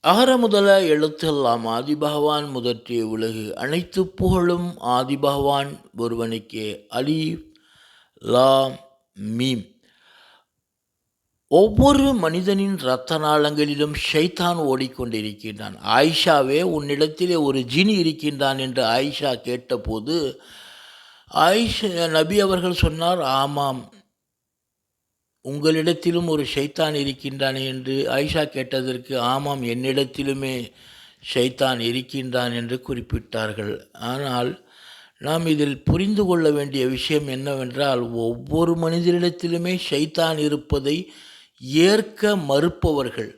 அகர முதல எழுத்தெல்லாம் ஆதிபகவான் முதற்றிய உலகு அனைத்து புகழும் ஆதிபகவான் ஒருவனுக்கே. அலி லாம் மீம். ஒவ்வொரு மனிதனின் இரத்த நாளங்களிலும் ஷைத்தான் ஓடிக்கொண்டிருக்கின்றான். ஆயிஷாவே உன்னிடத்திலே ஒரு ஜினி இருக்கின்றான் என்று ஆயிஷா கேட்டபோது ஆயிஷா நபி அவர்கள் சொன்னார் ஆமாம் உங்களிடத்திலும் ஒரு ஷைத்தான் இருக்கின்றான் என்று ஆயிஷா கேட்டதற்கு ஆமாம் என்னிடத்திலுமே ஷைத்தான் இருக்கின்றான் என்று குறிப்பிட்டார்கள். ஆனால் நாம் இதில் புரிந்து கொள்ள வேண்டிய விஷயம் என்னவென்றால் ஒவ்வொரு மனிதரிடத்திலுமே ஷைத்தான் இருப்பதை ஏற்க மறுப்பவர்கள்.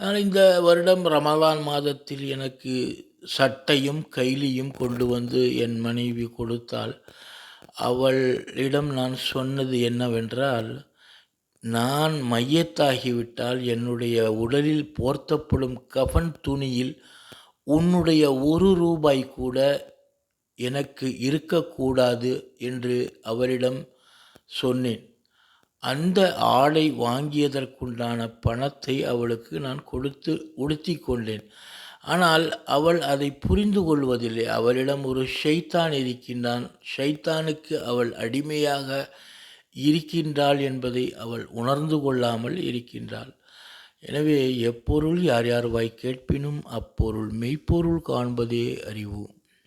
ஆனால் இந்த வருடம் ரமலான் மாதத்தில் எனக்கு சட்டையும் கைலியும் கொண்டு வந்து என் மனைவி கொடுத்தால் அவளிடம் நான் சொன்னது என்னவென்றால் நான் மையத்தாகிவிட்டால் என்னுடைய உடலில் போர்த்தப்படும் கஃன் துணியில் உன்னுடைய ஒரு ரூபாய் கூட எனக்கு இருக்கக்கூடாது என்று அவரிடம் சொன்னேன். அந்த ஆடை வாங்கியதற்குண்டான பணத்தை அவளுக்கு நான் கொடுத்து உடுத்தி கொண்டேன். ஆனால் அவள் அதை புரிந்து கொள்வதில்லை. அவளிடம் ஒரு ஷைத்தான் இருக்கின்றான். ஷைத்தானுக்கு அவள் அடிமையாக இருக்கின்றாள் என்பதை அவள் உணர்ந்து கொள்ளாமல் இருக்கின்றாள். எனவே எப்பொருள் யார் யார் வாய் கேட்பினும் அப்பொருள் மெய்ப்பொருள் காண்பதே அறிவு.